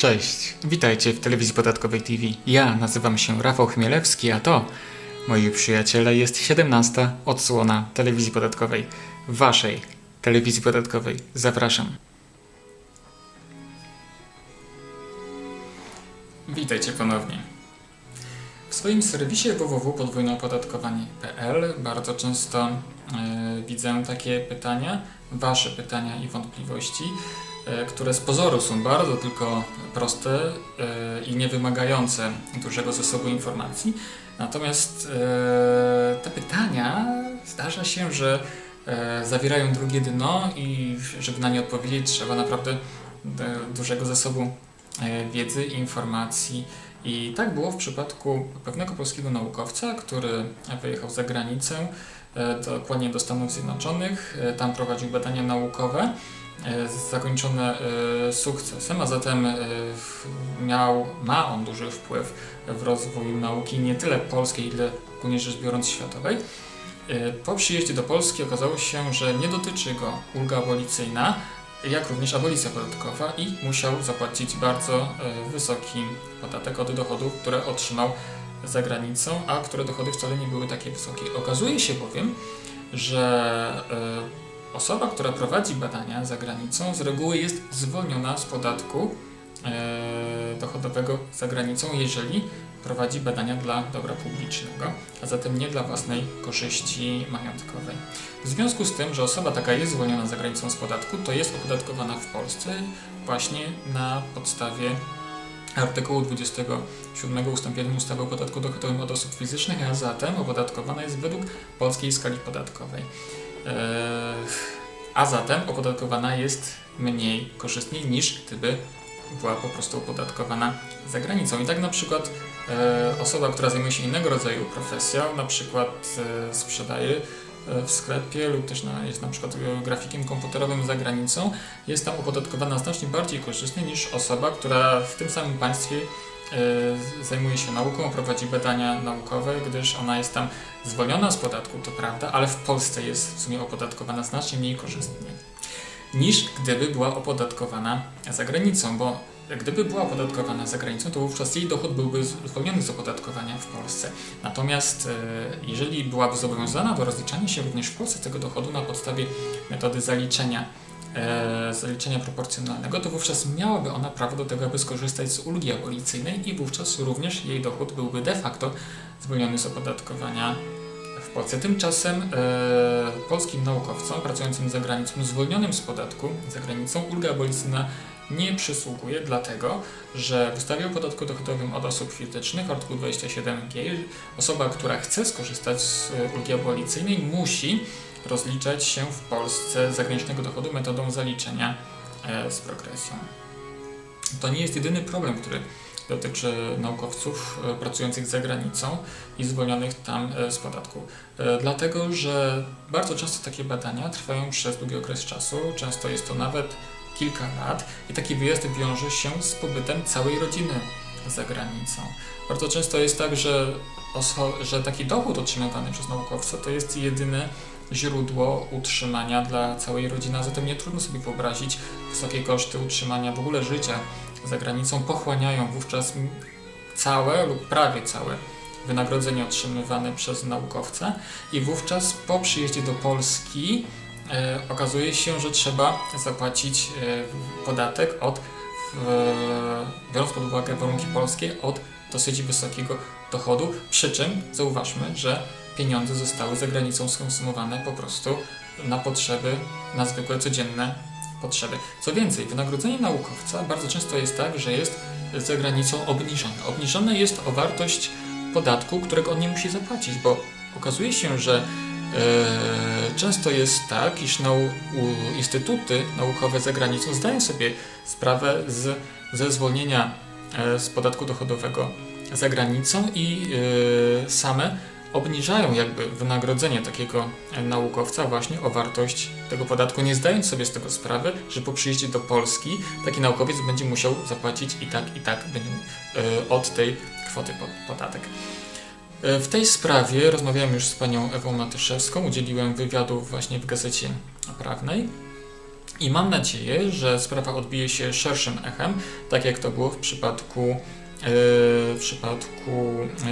Cześć, witajcie w Telewizji Podatkowej TV. Ja nazywam się Rafał Chmielewski, a to, moi przyjaciele, jest 17 odsłona Telewizji Podatkowej. Waszej Telewizji Podatkowej. Zapraszam. Witajcie ponownie. W swoim serwisie www.podwójneopodatkowanie.pl bardzo często e, widzę takie pytania, Wasze pytania i wątpliwości, które z pozoru są bardzo tylko proste e, i niewymagające dużego zasobu informacji. Natomiast e, te pytania zdarza się, że e, zawierają drugie dno i żeby na nie odpowiedzieć trzeba naprawdę e, dużego zasobu e, wiedzy i informacji. I tak było w przypadku pewnego polskiego naukowca, który wyjechał za granicę, e, dokładnie do Stanów Zjednoczonych. E, Tam prowadził badania naukowe, e, zakończone e, sukcesem, a zatem e, miał, ma on duży wpływ w rozwój nauki nie tyle polskiej, ile ogólnie rzecz biorąc światowej. E, Po przyjeździe do Polski okazało się, że nie dotyczy go ulga abolicyjna, jak również abolicja podatkowa i musiał zapłacić bardzo e, wysoki podatek od dochodów, które otrzymał za granicą, a które dochody wcale nie były takie wysokie. Okazuje się bowiem, że e, osoba, która prowadzi badania za granicą, z reguły jest zwolniona z podatku e, dochodowego za granicą, jeżeli prowadzi badania dla dobra publicznego, a zatem nie dla własnej korzyści majątkowej. W związku z tym, że osoba taka jest zwolniona za granicą z podatku, to jest opodatkowana w Polsce właśnie na podstawie artykułu 27 ust. 1 ustawy o podatku dochodowym od osób fizycznych, a zatem opodatkowana jest według polskiej skali podatkowej. Eee, a zatem opodatkowana jest mniej korzystniej niż gdyby była po prostu opodatkowana za granicą. I tak na przykład e, osoba, która zajmuje się innego rodzaju profesją, na przykład e, sprzedaje w sklepie lub też na, jest na przykład grafikiem komputerowym za granicą, jest tam opodatkowana znacznie bardziej korzystnie niż osoba, która w tym samym państwie zajmuje się nauką, prowadzi badania naukowe, gdyż ona jest tam zwolniona z podatku, to prawda, ale w Polsce jest w sumie opodatkowana znacznie mniej korzystnie niż gdyby była opodatkowana za granicą, bo gdyby była opodatkowana za granicą, to wówczas jej dochód byłby zwolniony z opodatkowania w Polsce. Natomiast e, jeżeli byłaby zobowiązana do rozliczania się również w Polsce tego dochodu na podstawie metody zaliczenia, zaliczenia proporcjonalnego, to wówczas miałaby ona prawo do tego, aby skorzystać z ulgi abolicyjnej i wówczas również jej dochód byłby de facto zwolniony z opodatkowania w Polsce. Tymczasem e, polskim naukowcom pracującym za granicą, zwolnionym z podatku za granicą, ulga abolicyjna nie przysługuje, dlatego że w ustawie o podatku dochodowym od osób fizycznych, artykuł 27g, osoba, która chce skorzystać z ulgi abolicyjnej, musi rozliczać się w Polsce z zagranicznego dochodu metodą zaliczenia e, z progresją. To nie jest jedyny problem, który dotyczy naukowców e, pracujących za granicą i zwolnionych tam e, z podatku. Dlatego, że bardzo często takie badania trwają przez długi okres czasu, często jest to nawet kilka lat i taki wyjazd wiąże się z pobytem całej rodziny za granicą. Bardzo często jest tak, że, że taki dochód otrzymywany przez naukowca to jest jedyne źródło utrzymania dla całej rodziny, a zatem nie trudno sobie wyobrazić wysokie koszty utrzymania w ogóle życia za granicą pochłaniają wówczas całe lub prawie całe wynagrodzenie otrzymywane przez naukowca i wówczas po przyjeździe do Polski okazuje się, że trzeba zapłacić e, podatek od, e, biorąc pod uwagę warunki polskie, od dosyć wysokiego dochodu, przy czym zauważmy, że pieniądze zostały za granicą skonsumowane po prostu na potrzeby, na zwykłe codzienne potrzeby. Co więcej, wynagrodzenie naukowca bardzo często jest tak, że jest za granicą obniżone. Obniżone jest o wartość podatku, którego on nie musi zapłacić, bo okazuje się, że e, często jest tak, iż nau, instytuty naukowe za granicą zdają sobie sprawę z, ze zwolnienia e, z podatku dochodowego za granicą i e, same obniżają jakby wynagrodzenie takiego e, naukowca właśnie o wartość tego podatku, nie zdając sobie z tego sprawy, że po przyjeździe do Polski taki naukowiec będzie musiał zapłacić i tak, i tak e, od tej kwoty po- podatek. E, W tej sprawie rozmawiałem już z panią Ewą Matyszewską, udzieliłem wywiadu właśnie w gazecie prawnej I mam nadzieję, że sprawa odbije się szerszym echem, tak jak to było w przypadku, yy, w przypadku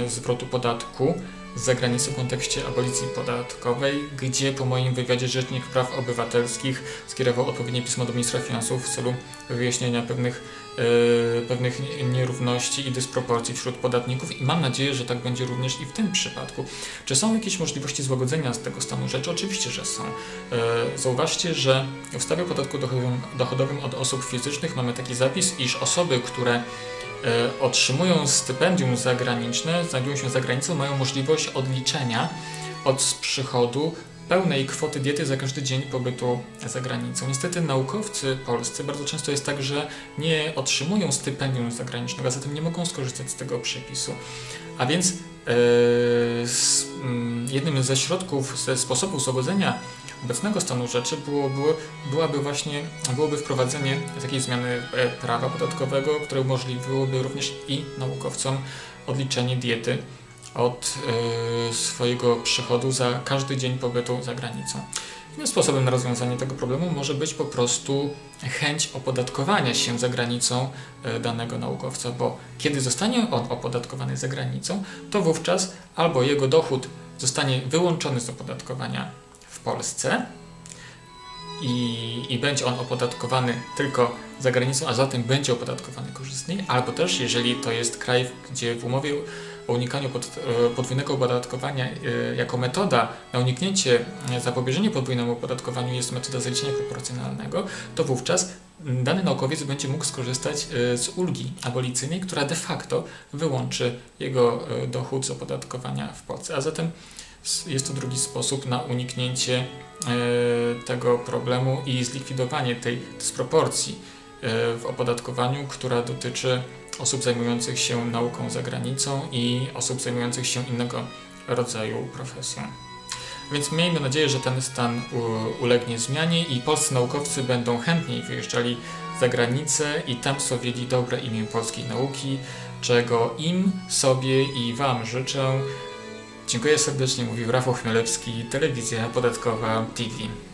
yy, zwrotu podatku z zagranicy w kontekście abolicji podatkowej, gdzie po moim wywiadzie Rzecznik Praw Obywatelskich skierował odpowiednie pismo do ministra finansów w celu wyjaśnienia pewnych, pewnych nierówności i dysproporcji wśród podatników i mam nadzieję, że tak będzie również i w tym przypadku. Czy są jakieś możliwości złagodzenia z tego stanu rzeczy? Oczywiście, że są. Yy, zauważcie, że w ustawie o podatku dochodowym, dochodowym od osób fizycznych mamy taki zapis, iż osoby, które E, otrzymują stypendium zagraniczne, znajdują się za granicą, mają możliwość odliczenia od przychodu pełnej kwoty diety za każdy dzień pobytu za granicą. Niestety naukowcy polscy bardzo często jest tak, że nie otrzymują stypendium zagranicznego, a zatem nie mogą skorzystać z tego przepisu. A więc yy, jednym ze środków, ze sposobów złagodzenia obecnego stanu rzeczy było, było, byłaby właśnie, byłoby wprowadzenie takiej zmiany e, prawa podatkowego, które umożliwiłoby również i naukowcom odliczenie diety od y, swojego przychodu za każdy dzień pobytu za granicą. Innym sposobem na rozwiązanie tego problemu może być po prostu chęć opodatkowania się za granicą y, danego naukowca, bo kiedy zostanie on opodatkowany za granicą, to wówczas albo jego dochód zostanie wyłączony z opodatkowania w Polsce i, i będzie on opodatkowany tylko za granicą, a zatem będzie opodatkowany korzystniej, albo też jeżeli to jest kraj, gdzie w umowie o unikaniu pod, e, podwójnego opodatkowania e, jako metoda na uniknięcie, e, zapobieżenie podwójnemu opodatkowaniu jest metoda zaliczenia proporcjonalnego, to wówczas dany naukowiec będzie mógł skorzystać z ulgi abolicyjnej, która de facto wyłączy jego dochód z opodatkowania w Polsce. A zatem jest to drugi sposób na uniknięcie tego problemu i zlikwidowanie tej dysproporcji w opodatkowaniu, która dotyczy osób zajmujących się nauką za granicą i osób zajmujących się innego rodzaju profesją. Więc miejmy nadzieję, że ten stan ulegnie zmianie i polscy naukowcy będą chętniej wyjeżdżali za granicę i tam sławili dobre imię polskiej nauki, czego im, sobie i Wam życzę. Dziękuję serdecznie, mówił Rafał Chmielewski, Telewizja Podatkowa TV.